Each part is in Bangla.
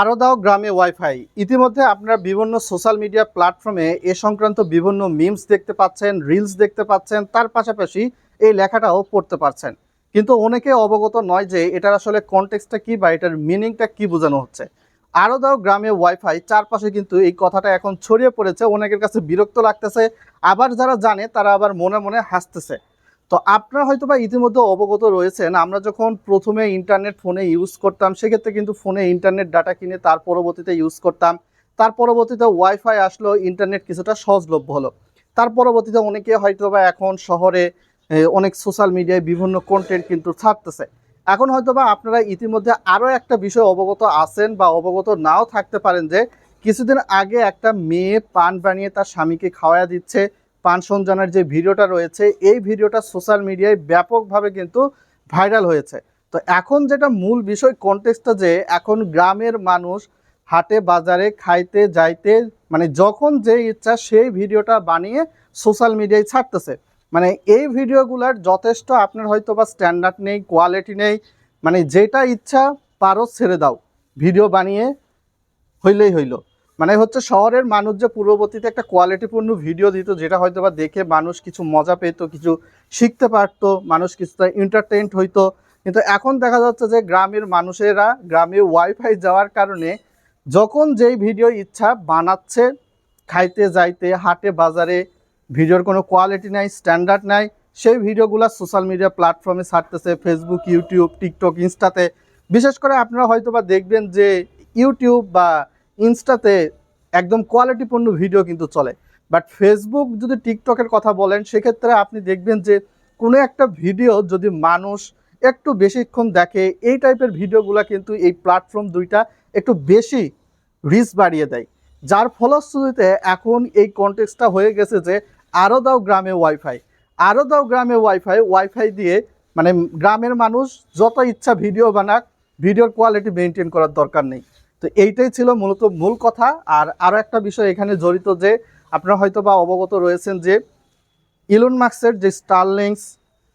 আরও দাও গ্রামে ওয়াইফাই ইতিমধ্যে আপনারা বিভিন্ন সোশ্যাল মিডিয়া প্ল্যাটফর্মে এ সংক্রান্ত বিভিন্ন মিমস দেখতে পাচ্ছেন রিলস দেখতে পাচ্ছেন, তার পাশাপাশি এই লেখাটাও পড়তে পারছেন। কিন্তু অনেকে অবগত নয় যে এটার আসলে কনটেক্সটটা কি বা এটার মিনিংটা কি বোঝানো হচ্ছে। আরও দাও গ্রামে ওয়াইফাই চারপাশে কিন্তু এই কথাটা এখন ছড়িয়ে পড়েছে, অনেকের কাছে বিরক্ত লাগতেছে, আবার যারা জানে তারা আবার মনে মনে হাসতেছে। তো আপনারা হয়তো বা ইতিমধ্যে অবগত রয়েছেন, আমরা যখন প্রথমে ইন্টারনেট ফোনে ইউজ করতাম, সেক্ষেত্রে কিন্তু ফোনে ইন্টারনেট ডাটা কিনে তার পরবর্তীতে ইউজ করতাম। তার পরবর্তীতে ওয়াইফাই আসলো ইন্টারনেট কিছুটা সহজলভ্য হলো। তার পরবর্তীতে অনেকে হয়তো বা এখন শহরে অনেক সোশ্যাল মিডিয়ায় বিভিন্ন কন্টেন্ট কিন্তু ছাড়তেছে। এখন হয়তো বা আপনারা ইতিমধ্যে আরও একটা বিষয় অবগত আছেন বা অবগত নাও থাকতে পারেন যে, কিছুদিন আগে একটা মেয়ে পান বানিয়ে তার স্বামীকে খাওয়া দিচ্ছে। পান সঞ্জানের যে ভিডিওটা রয়েছে, এই ভিডিওটা সোশ্যাল মিডিয়ায় ব্যাপকভাবে কিন্তু ভাইরাল হয়েছে। তো এখন যেটা মূল বিষয় কনটেক্সটটা যে এখন গ্রামের মানুষ হাটে, বাজারে, খাইতে, যাইতে মানে যখন যে ইচ্ছা সেই ভিডিওটা বানিয়ে সোশ্যাল মিডিয়ায় ছাড়তেছে। মানে এই ভিডিওগুলোর যথেষ্ট আপনার হয়তো বা স্ট্যান্ডার্ড নেই কোয়ালিটি নেই মানে যেটা ইচ্ছা পারো ছেড়ে দাও। ভিডিও বানিয়ে হইলেই হইল। মানে হচ্ছে শহরের মানুষ যে পূর্ববর্তীতে একটা কোয়ালিটিপূর্ণ ভিডিও দিত, যেটা হয়তো বা দেখে মানুষ কিছু মজা পেত, কিছু শিখতে পারতো, মানুষ কিছুটা এন্টারটেইনড হইতো। কিন্তু এখন দেখা যাচ্ছে যে গ্রামের মানুষেরা, গ্রামে ওয়াইফাই যাওয়ার কারণে যখন যেই ভিডিও ইচ্ছা বানাচ্ছে, খাইতে যাইতে, হাটে বাজারে ভিডিওর কোনো কোয়ালিটি নাই স্ট্যান্ডার্ড নাই, সেই ভিডিওগুলো সোশ্যাল মিডিয়া প্ল্যাটফর্মে ছাড়তেছে ফেসবুক ইউটিউব টিকটক ইনস্টাতে বিশেষ করে আপনারা হয়তো বা দেখবেন যে ইউটিউব বা ইনস্টাতে একদম কোয়ালিটিপূর্ণ ভিডিও কিন্তু চলে। বাট ফেসবুক যদি টিকটকের কথা বলেন, সেক্ষেত্রে আপনি দেখবেন যে কোনো একটা ভিডিও যদি মানুষ একটু বেশিক্ষণ দেখে, এই টাইপের ভিডিওগুলো কিন্তু এই প্ল্যাটফর্ম দুইটা একটু বেশি রিচ বাড়িয়ে দেয়। যার ফলশ্রুতিতে এখন এই কনটেক্সটটা হয়ে গেছে যে আরও দাও গ্রামে ওয়াইফাই আরও দাও গ্রামে ওয়াইফাই ওয়াইফাই দিয়ে মানে গ্রামের মানুষ যত ইচ্ছা ভিডিও বানাক ভিডিওর কোয়ালিটি মেনটেন করার দরকার নেই। তো এইটাই ছিল মূলত মূল কথা। আর আরও একটা বিষয় এখানে জড়িত যে আপনারা হয়তো বা অবগত রয়েছেন যে ইলন মার্কসের যে স্টারলিংস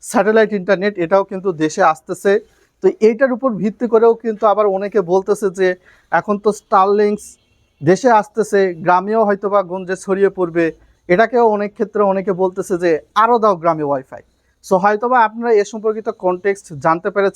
স্যাটেলাইট ইন্টারনেট এটাও কিন্তু দেশে আসতেছে। তো এইটার উপর ভিত্তি করেও কিন্তু আবার অনেকে বলতেছে যে এখন তো স্টারলিংস দেশে আসতেছে, গ্রামেও হয়তো বা গঞ্জে ছড়িয়ে পড়বে। এটাকেও অনেক ক্ষেত্রে অনেকে বলতেছে যে আরও দাও গ্রামে ওয়াইফাই সো হয়তো বা আপনারা এ সম্পর্কিত কনটেক্সট জানতে পেরেছেন।